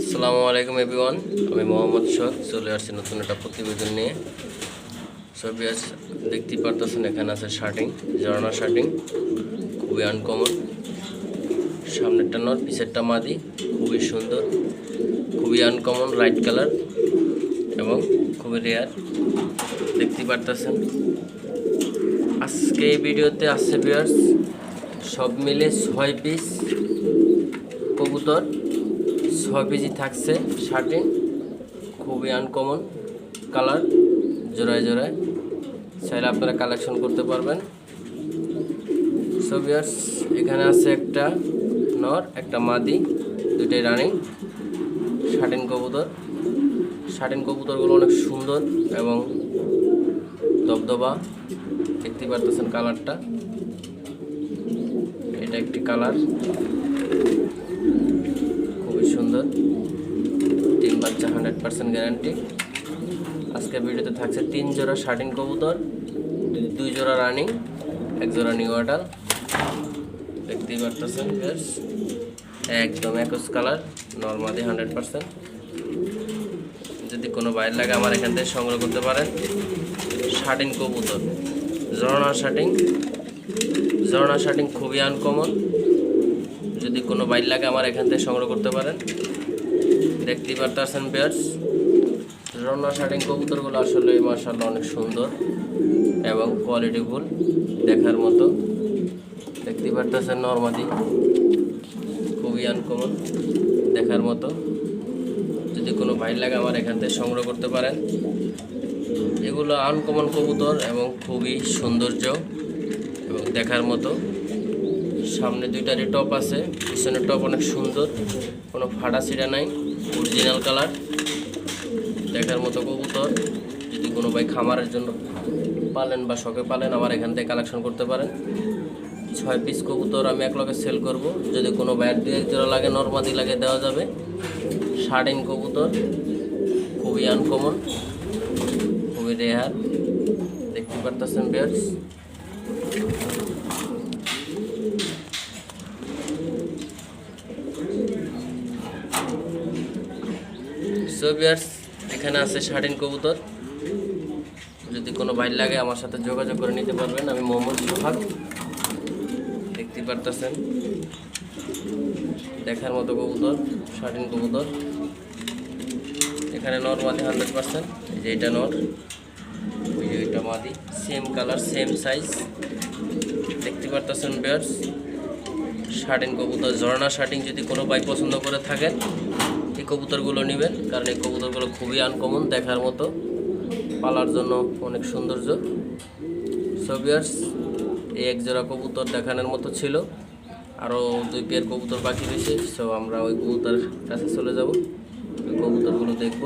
আসসালামু আলাইকুম, এভরিওয়ান। আমি মোহাম্মদ শখ চলে আসছি নতুন একটা প্রতিবেদন নিয়ে। ছবি আজ দেখতেই পারতেছেন, এখানে আছে শার্টিং ঝর্ণা শার্টিং, খুবই আনকমন সামনেরটা নট পিছেরটা মাদি, খুবই সুন্দর, খুবই আনকমন লাইট কালার এবং খুবই রেয়ার দেখতে পারতেছেন। আজকে এই ভিডিওতে আসছে বিয়ার্স সব মিলে ছয় পিস কবুতর, ছয় পিসই থাকছে, শার্টিং, খুবই আনকমন কালার জোড়ায় জোড়ায়। চাইলে আপনারা কালেকশন করতে পারবেন। সো ভিউয়ার্স এখানে আছে একটা নর, একটা মাদি, দুইটাই রানিং শার্টিন কবুতর। শার্টিন কবুতরগুলো অনেক সুন্দর এবং দবদবা, দেখতে পারতেছেন কালারটা এটা একটি কালার সুন্দর তিন বাচ্চা হান্ড্রেড পার্সেন্ট গ্যারান্টি আজকে ভিডিওতে থাকছে তিন জোড়া শার্টিন কবুতর, দুই- জোড়া রানিং এক জোড়া নিউ আডাল দেখতেই পারতেছেন বেশ একদম একস কালার নর্মালি হান্ড্রেড পার্সেন্ট যদি কোনো বাইর লাগে আমার এখান থেকে সংগ্রহ করতে পারেন। শার্টিন কবুতর, ঝর্ণা শার্টিং ঝর্ণা শার্টিং খুবই আনকমন যদি কোনো বাইর লাগে আমার এখান থেকে সংগ্রহ করতে পারেন। দেখতেই পারতেছেন বেয়ার্স রন্না শার্টিং কবুতরগুলো আসলে মার্শাল্লাহ অনেক সুন্দর এবং কোয়ালিটিফুল দেখার মতো। দেখতেই পারতেছেন নর্মাদি। খুবই আনকমন দেখার মতো। যদি কোনো ভাই লাগে আমার এখান থেকে সংগ্রহ করতে পারেন। এগুলো আনকমন কবুতর এবং খুবই সৌন্দর্য এবং দেখার মতো। সামনে দুইটারই টপ আছে, পিছনের টপ অনেক সুন্দর, কোনো ফাটা ছিঁড়া নাই অরিজিনাল কালার দেখার মতো কবুতর, যদি কোনো ভাই খামারের জন্য পালেন বা শখে পালেন, আমার এখান থেকে কালেকশন করতে পারেন। ছয় পিস কবুতর আমি এক লগে সেল করব, যদি কোনো ভাইয়ের দু এক লাগে নর্মাদি লাগে, দেওয়া যাবে। শার্টিন কবুতর, খুবই আনকমন খুবই রেয়ার দেখতে পারতেছেন বিয়ার্স সো বিয়ার্স এখানে আছে শার্টিন কবুতর। যদি কোনো ভাই লাগে আমার সাথে যোগাযোগ করে নিতে পারবেন। আমি মোহাম্মদ সোহাগ। দেখতে পারতেছেন? দেখার মতো কবুতর শার্টিন কবুতর। এখানে নর মাদি হান্ড্রেড পার্সেন্ট এই যে এটা নর, ওই যে এটা মাদি। সেম কালার সেম সাইজ দেখতে পারতেছেন বিয়ার্স শার্টিন কবুতর, ঝর্ণা শার্টিং যদি কোনো বাইক পছন্দ করে থাকেন কবুতরগুলো নেবেন, কারণ এই কবুতরগুলো খুবই আনকমন দেখার মতো। পালার জন্য অনেক সৌন্দর্য। সোভিয়ার্স এই এক জোড়া কবুতর দেখানোর মতো ছিল। আরও দুই পেয়ার কবুতর বাকি রয়েছে সো আমরা ওই কবুতরের কাছে চলে যাব। ওই কবুতরগুলো দেখব।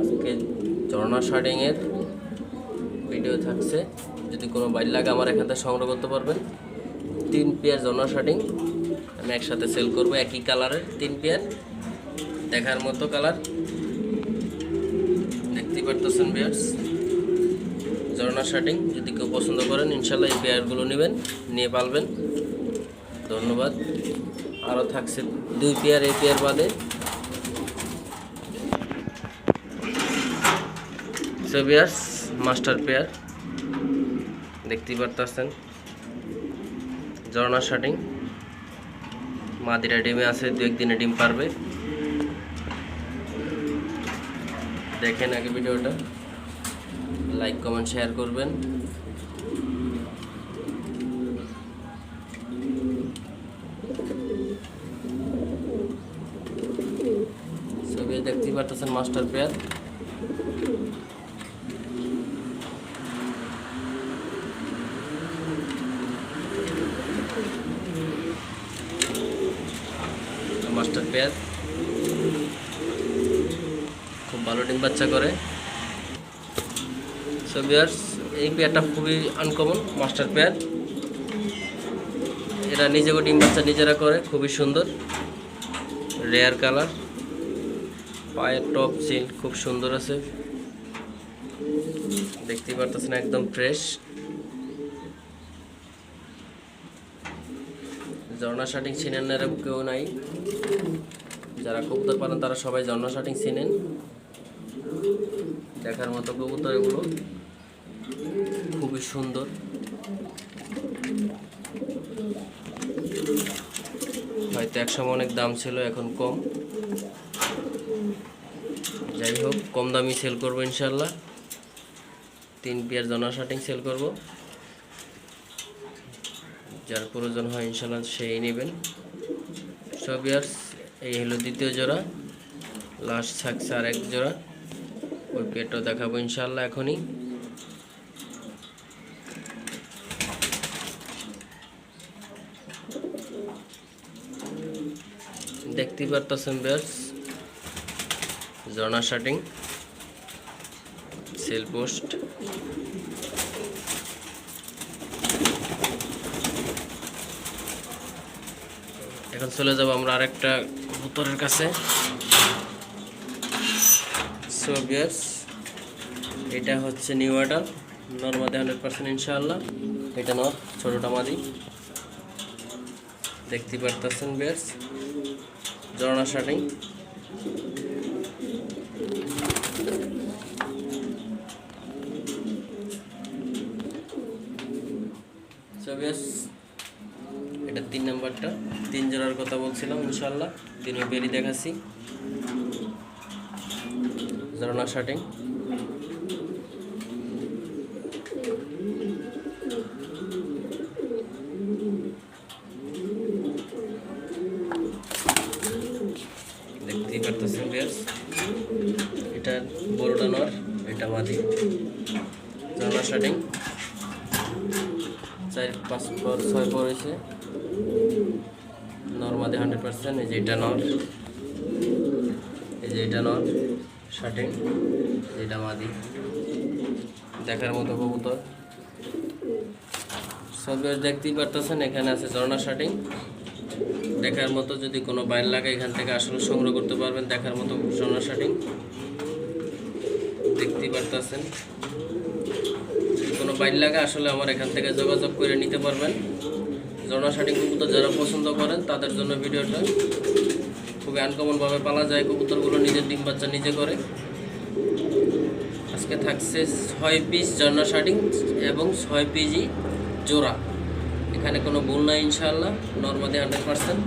আজকে ঝর্ণা শার্টিংয়ের ভিডিও থাকছে। যদি কোনো বাইর লাগে আমার এখান থেকে সংগ্রহ করতে পারবেন। তিন পেয়ার ঝর্ণা শার্টিং একসাথে সেল করব, একই কালারের তিন পেয়ার দেখার মতো কালার দেখতেই পারতেছেন বিয়ার্স ঝর্ণা শার্টিং যদি কেউ পছন্দ করেন, ইনশাল্লাহ এই পেয়ারগুলো নেবেন, নিয়ে পালবেন। ধন্যবাদ। আরও থাকছে দুই পেয়ার এই পেয়ার বাদে। সো বিয়ার্স মাস্টার পেয়ার দেখতেই পারতেছেন। ঝর্ণা শার্টিং মাদিরা ডিমে আছে, দু একদিনে ডিম পারবে। দেখেন আগে ভিডিওটা। লাইক কমেন্ট শেয়ার করবেন। ছবি দেখতেই পারতেছেন মাস্টার পেয়ার মাস্টার পেয়ার খুব ভালো ডিম বাচ্চা করে। সো বিয়ার্স এই পেয়ারটা খুবই আনকমন মাস্টার পেয়ার এরা নিজেকে ডিম বাচ্চা নিজেরা করে, খুবই সুন্দর। রেয়ার কালার পায়ের টপ চিন খুব সুন্দর আছে। দেখতেই পারতেছেন একদম ফ্রেশ ঝর্ণা শাটিং চিনেন এরকম কেউ নাই। যারা কবুতর পালন, তারা সবাই ঝর্ণা শাটিং চিনেন দেখার মতো কবুতর এগুলো খুবই সুন্দর। হয়তো একসময় অনেক দাম ছিল, এখন কম। যাই হোক, কম দামি সেল করব ইনশাল্লাহ। তিন পেয়ার জনা শার্টিং সেল করব। যার প্রয়োজন হয় ইনশাল্লাহ সেই নেবেন। সব ইয়ার্স এই হলো দ্বিতীয় জোড়া। লাস্ট থাকছে আর এক জোড়া। ওই পেয়ারটাও দেখাবো ইনশাল্লাহ এখনই। দেখতেই পারতেছেন বেশ জর্না শার্টিং সেল পোস্ট। এখন চলে যাব আমরা আরেকটা কবুতরের কাছে। সো বিয়ার্স এটা হচ্ছে নিউ অর্ডার নর্মাদি হান্ড্রেড পার্সেন্ট ইনশাআল্লাহ। এটা নর ছোটোটা মাদি। দেখতে পারতেছেন বিয়ার্স জর্না শার্টিং বেশ এটা তিন নাম্বারটা তিন জোড়ার কথা বলছিলাম ইনশাল্লাহ তিন বেরি দেখাচ্ছি। জরনা শার্টিং দেখতেই পারতেছেন বিয়ার্স এটা বড়টা এটা মাদি। জরনা শার্টিং চার, পাঁচ পর ছয় পর হয়েছে। নর্মাদি হান্ড্রেড পার্সেন্ট এই যে এটা নর। এই যে এটা নর। শার্টিং এটা মাদি। দেখার মতো কবুতর। সব দেখতেই পারতেছেন, এখানে আছে ঝর্ণা শার্টিং। দেখার মতো যদি কোনো বাইর লাগে, এখান থেকে আসলে সংগ্রহ করতে পারবেন দেখার মতো ঝর্ণা শার্টিং। দেখতেই পারতেছেন। কোনো বাইর লাগে, আসলে আমার এখান থেকে যোগাযোগ করে নিতে পারবেন। ঝর্ণা শাটিং কবুতর যারা পছন্দ করেন, তাদের জন্য ভিডিওটা। খুবই আনকমনভাবে পালা যায়, কবুতরগুলো নিজের ডিম বাচ্চা নিজে করে। আজকে থাকছে ছয় পিস জর্না শার্টিং এবং ছয় পিজি জোড়া। এখানে কোনো ভুল নাই ইনশাআল্লাহ নর্মাদি হান্ড্রেড পার্সেন্ট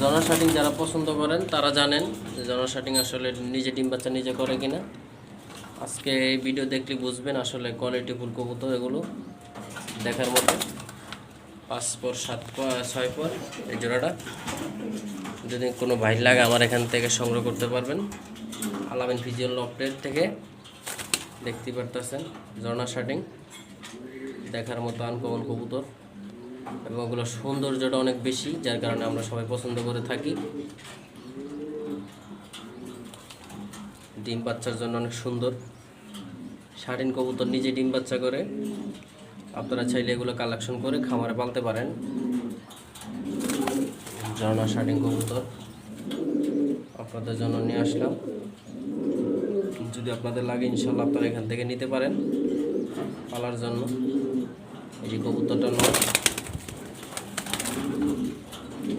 জনা শার্টিং যারা পছন্দ করেন, তারা জানেন যে জনা শার্টিং আসলে নিজে ডিম বাচ্চা নিজে করে কিনা। আজকে এই ভিডিও দেখলে বুঝবেন আসলে কোয়ালিটি ফুল কবুতর এগুলো দেখার মতো। পাঁচ পর, সাত পর, ছয় পর এই জোড়াটা। যদি কোনো ভাই লাগে আমার এখান থেকে সংগ্রহ করতে পারবেন। আলামিন ফিজিয়াল লফটের থেকে দেখতে পারতেছেন ঝর্ণা শার্টিং। দেখার মতো আনকমন কবুতর। এবং ওগুলো সৌন্দর্যটা অনেক বেশি, যার কারণে আমরা সবাই পছন্দ করে থাকি। ডিম বাচ্চার জন্য অনেক সুন্দর। শাড়িন কবুতর নিজে ডিম বাচ্চা করে। আপনারা চাইলে এগুলো কালেকশন করে খামারে পালতে পারেন। ঝর্ণা শাড়িন কবুতর আপনাদের জন্য নিয়ে আসলাম। যদি আপনাদের লাগে, ইনশাল্লাহ আপনারা এখান থেকে নিতে পারেন পালার জন্য। এই যে কবুতরটা নয়,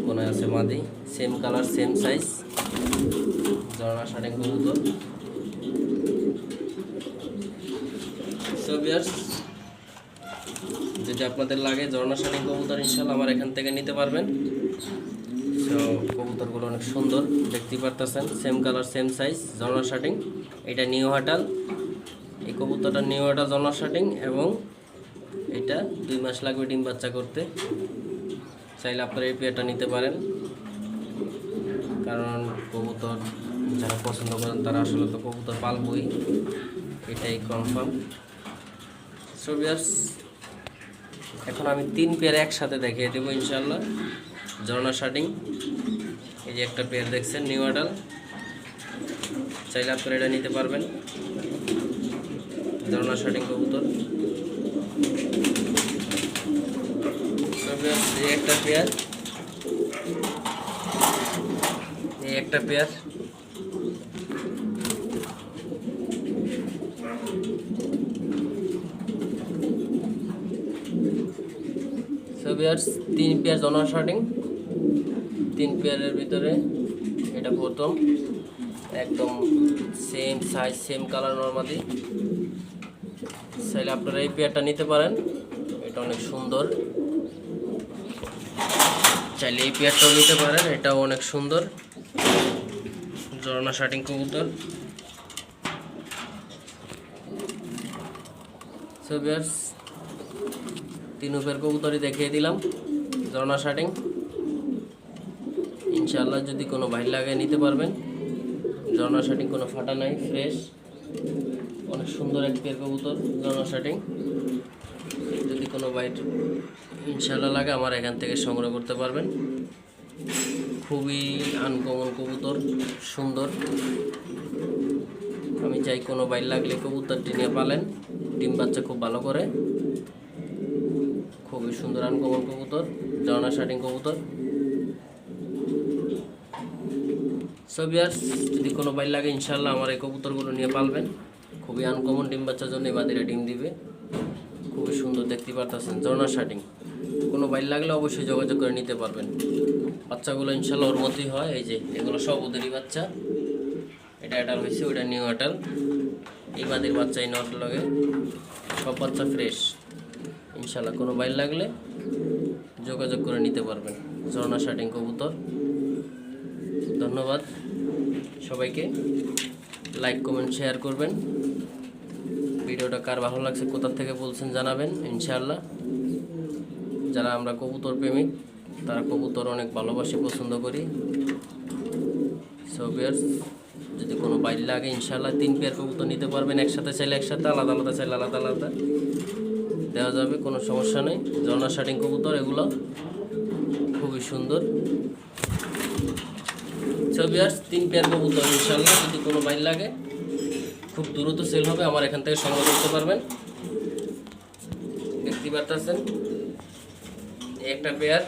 কোনায় আছে মাদি সেম কালার সেম সাইজ ঝর্ণা শাড়িন কবুতর। যদি আপনাদের লাগে ঝর্ণা শাড়ি, কবুতর ইনশাল্লাহ আমার এখান থেকে নিতে পারবেন। কবুতরগুলো অনেক সুন্দর, দেখতে পারতেছেন সেম কালার সেম সাইজ ঝর্ণা শার্টিং এটা নিউ হাটাল। এই কবুতরটা নিউ হাটাল ঝর্ণা শার্টিং এবং এটা দুই মাস লাগবে ডিম বাচ্চা করতে। চাইলে আপনারা এই পেয়ারটা নিতে পারেন। কারণ কবুতর যারা পছন্দ করেন, তারা আসলে তো কবুতর পালবই। এটাই কনফার্ম সো বিয়ার্স এখন আমি তিন পেয়ার একসাথে দেখিয়ে দেবো ইনশাল্লাহ ঝর্ণা শার্টিং। এই যে একটা পেয়ার দেখছেন নিউ আডাল চাইলে আপনারা এটা নিতে পারবেন। ঝর্ণা শার্টিং কবুতর। একটা পেয়ার এই একটা পেয়ার বিয়ার্স তিন পেয়ার জনার শার্টিং তিন পেয়ারের ভিতরে, এটা প্রথম, একদম same size same colour normally চাইলে আপনারা এই পেয়ারটা নিতে পারেন, এটা অনেক সুন্দর, চাইলে এই পেয়ারটাও নিতে পারেন, এটাও অনেক সুন্দর জরনা শার্টিং কবুতর। সো বিয়ার্স তিন উপের কবুতরই দেখিয়ে দিলাম। জরনা শার্টিং ইনশাআল্লাহ যদি কোনো ভাই লাগে নিতে পারবেন। জরনা শার্টিং কোনো ফাটা নাই ফ্রেশ অনেক সুন্দর এক পেয়ার কবুতর জরনা শার্টিং যদি কোনো বাইট ইনশাআল্লাহ লাগে আমার এখান থেকে সংগ্রহ করতে পারবেন। খুবই আনকমন কবুতর, সুন্দর। আমি চাই কোনো বাইর লাগলে কবুতরটি নিয়ে পালেন। ডিম বাচ্চা খুব ভালো করে। খুবই সুন্দর আনকমন কবুতর, জর্না শার্টিং কবুতর। সবিয়ার্স যদি কোনো বাইর লাগে ইনশাল্লাহ আমার এই কবুতরগুলো নিয়ে পালবেন। খুবই আনকমন ডিম বাচ্চার জন্য বাদিরা ডিম দিবে। খুবই সুন্দর দেখতে পারতেছেন, জর্না শার্টিং কোনো বাইর লাগলে অবশ্যই যোগাযোগ করে নিতে পারবেন। বাচ্চাগুলো ইনশাল্লাহ ওর মতোই হয়, এই যে এগুলো সব ওদেরই বাচ্চা। এটা অ্যাটাল হয়েছে, ওইটা নিউ অ্যাটাল এই বাদির বাচ্চা এই নটার লগে সব বাচ্চা ফ্রেশ ইনশাল্লাহ কোনো বাইর লাগলে যোগাযোগ করে নিতে পারবেন। ঝর্ণা শার্টিং কবুতর। ধন্যবাদ সবাইকে। লাইক কমেন্ট শেয়ার করবেন। ভিডিওটা কার ভালো লাগছে কোথা থেকে বলছেন জানাবেন ইনশাল্লাহ যারা আমরা কবুতর প্রেমিক, তারা কবুতর অনেক ভালোবাসে, পছন্দ করি। সো বিয়ার্স যদি কোনো বাইর লাগে ইনশাআল্লাহ, তিন পেয়ার কবুতর নিতে পারবেন একসাথে চাইলে একসাথে, আলাদা আলাদা চাইলে আলাদা আলাদা। দেওয়া যাবে, কোনো সমস্যা নেই। জর্না শার্টিং কবুতর, এগুলো খুবই সুন্দর। ছবি আর তিন পেয়ার কবুতর ইনশাল্লাহ যদি কোনো বাইর লাগে, খুব দ্রুত সেল হবে, আমার এখান থেকে সংগ্রহ করতে পারবেন। দেখতে পারতেছেন? একটা পেয়ার।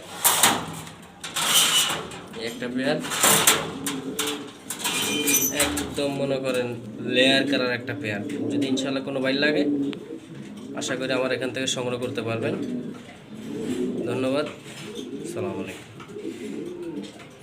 একটা পেয়ার। একদম মনে করেন লেয়ার কালার একটা পেয়ার। যদি ইনশাল্লাহ কোনো বাইর লাগে আশা করি আমার এখান থেকে সংগ্রহ করতে পারবেন। ধন্যবাদ। সালাম আলাইকুম।